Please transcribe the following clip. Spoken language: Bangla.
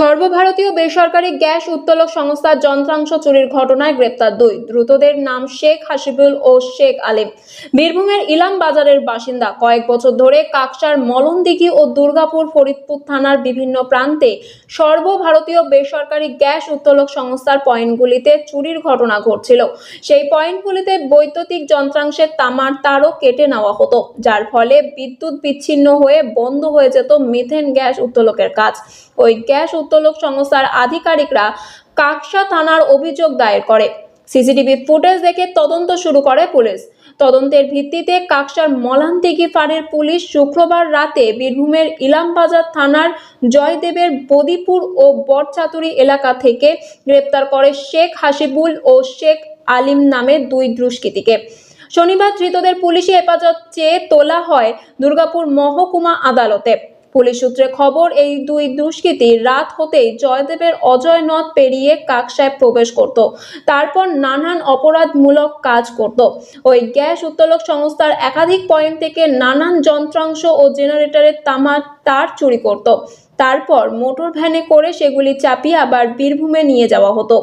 সর্বভারতীয় বেসরকারি গ্যাস উত্তোলক সংস্থার যন্ত্রাংশ চুরির ঘটনায় গ্রেপ্তার দুই। দ্রুতদের নাম শেখ হাসিবুল ও শেখ আলিম। বীরভূমের ইলাম বাজারের বাসিন্দা। কয়েক বছর ধরে কাকসার মলনদিঘি ও দুর্গাপুর ফরিদপুর থানার বিভিন্ন প্রান্তে সর্বভারতীয় বেসরকারি গ্যাস উত্তোলক সংস্থার পয়েন্টগুলিতে চুরির ঘটনা ঘটছিল। সেই পয়েন্টগুলিতে বৈদ্যুতিক যন্ত্রাংশের তামার তারও কেটে নেওয়া হতো, যার ফলে বিদ্যুৎ বিচ্ছিন্ন হয়ে বন্ধ হয়ে যেত মিথেন গ্যাস উত্তোলকের কাজ। ওই গ্যাস উত্তোলক সংস্থার আধিকারিকরা কাকসা থানার অভিযোগ দায়ের করে। সিসিটিভি ফুটেজ দেখে তদন্ত শুরু করে পুলিশ। তদন্তের ভিত্তিতে কাকসার মলান্তিগি ফাঁড়ির পুলিশ শুক্রবার রাতে বীরভূমের ইলামবাজার থানার জয়দেবের বদিপুর ও বটচাতুরি এলাকা থেকে গ্রেপ্তার করে শেখ হাসিবুল ও শেখ আলিম নামে দুই দুষ্কৃতীকে। শনিবার ধৃতদের পুলিশি হেফাজত চেয়ে তোলা হয় দুর্গাপুর মহকুমা আদালতে। পুলিশ সূত্রে খবর, এই দুই দুষ্কৃতী রাত হতেই জয়দেবের অজয় নদ পেরিয়ে কাকসায় প্রবেশ করত। তারপর নানান অপরাধমূলক কাজ করত। ওই গ্যাস উত্তোলক সংস্থার একাধিক পয়েন্ট থেকে নানান যন্ত্রাংশ ও জেনারেটরের তামার তার চুরি করত। তারপর মোটর ভ্যানে করে সেগুলি চাপিয়ে আবার বীরভূমে নিয়ে যাওয়া হতো।